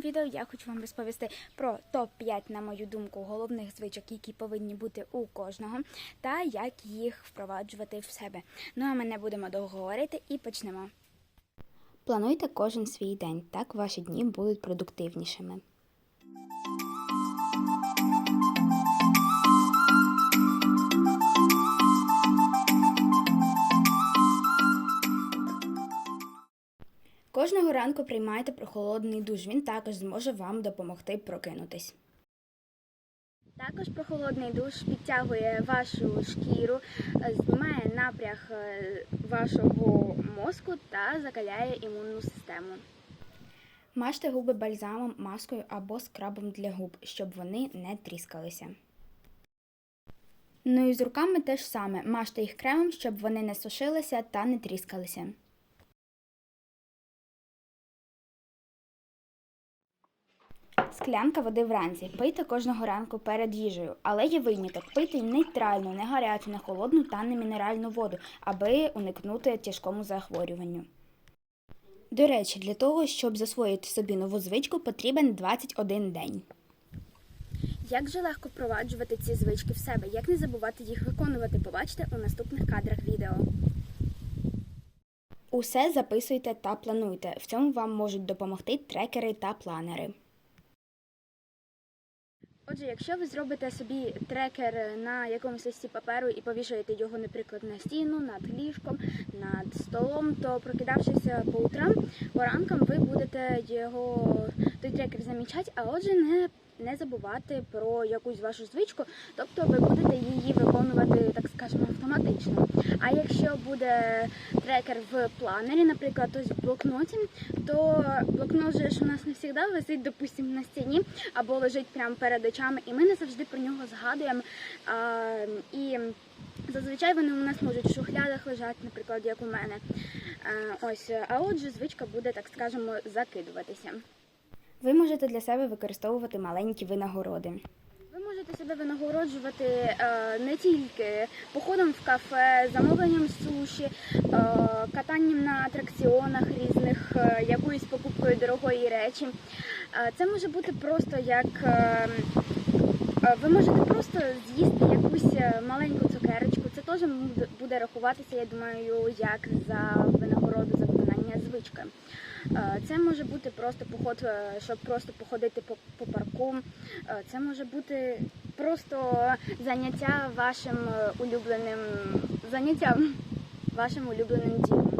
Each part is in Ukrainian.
відео я хочу вам розповісти про топ-5, на мою думку, головних звичок, які повинні бути у кожного, та як їх впроваджувати в себе. Ну а ми не будемо довго говорити і почнемо. Плануйте кожен свій день, так ваші дні будуть продуктивнішими. Кожного ранку приймайте прохолодний душ. Він також зможе вам допомогти прокинутись. Також прохолодний душ підтягує вашу шкіру, е, знімає напряг е, вашого мозку та закаляє імунну систему. Мажте губи бальзамом, маскою або скрабом для губ, щоб вони не тріскалися. Ну і з руками теж саме. Мажте їх кремом, щоб вони не сушилися та не тріскалися. Склянка води вранці. Пийте кожного ранку перед їжею, але є виняток. Пийте нейтральну, не гарячу, не холодну та не мінеральну воду, аби уникнути тяжкому захворюванню. До речі, для того, щоб засвоїти собі нову звичку, потрібен 21 день. Як же легко впроваджувати ці звички в себе? Як не забувати їх виконувати? Побачите у наступних кадрах відео. Усе записуйте та плануйте. В цьому вам можуть допомогти трекери та планери. Отже, якщо ви зробите собі трекер на якомусь листі паперу і повішаєте його, наприклад, на стіну, над ліжком, над столом, то прокидавшися по утрам, по ранкам ви будете його той трекер замічати, а отже, не, не забувати про якусь вашу звичку, тобто ви будете її виконувати, так скажемо, автоматично. А якщо буде трекер в планері, наприклад, ось в блокноті, то блокнот же ж у нас не завжди висить, допустимо, на стіні або лежить прямо перед очами, і ми не завжди про нього згадуємо. А, і зазвичай вони у нас можуть в шухлядах лежати, наприклад, як у мене. А, ось, а отже, звичка буде, так скажемо, закидуватися. Ви можете для себе використовувати маленькі винагороди. Можете себе винагороджувати е, не тільки походом в кафе, замовленням суші, е, катанням на атракціонах різних, е, якоюсь покупкою дорогої речі. Це може бути просто як ви можете просто з'їсти якусь маленьку цукерочку. Це теж буде рахуватися, я думаю, як за винагороду за виконання звички. Е, Це може бути просто поход, е, щоб просто походити по, по парку. Е, Це може бути просто заняття вашим улюбленим заняттям, вашим улюбленим ділом.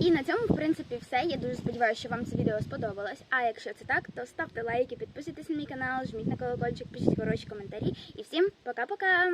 І на цьому, в принципі, все. Я дуже сподіваюся, що вам це відео сподобалось. А якщо це так, то ставте лайки, підписуйтесь на мій канал, жміть на колокольчик, пишіть хороші коментарі. І всім пока-пока!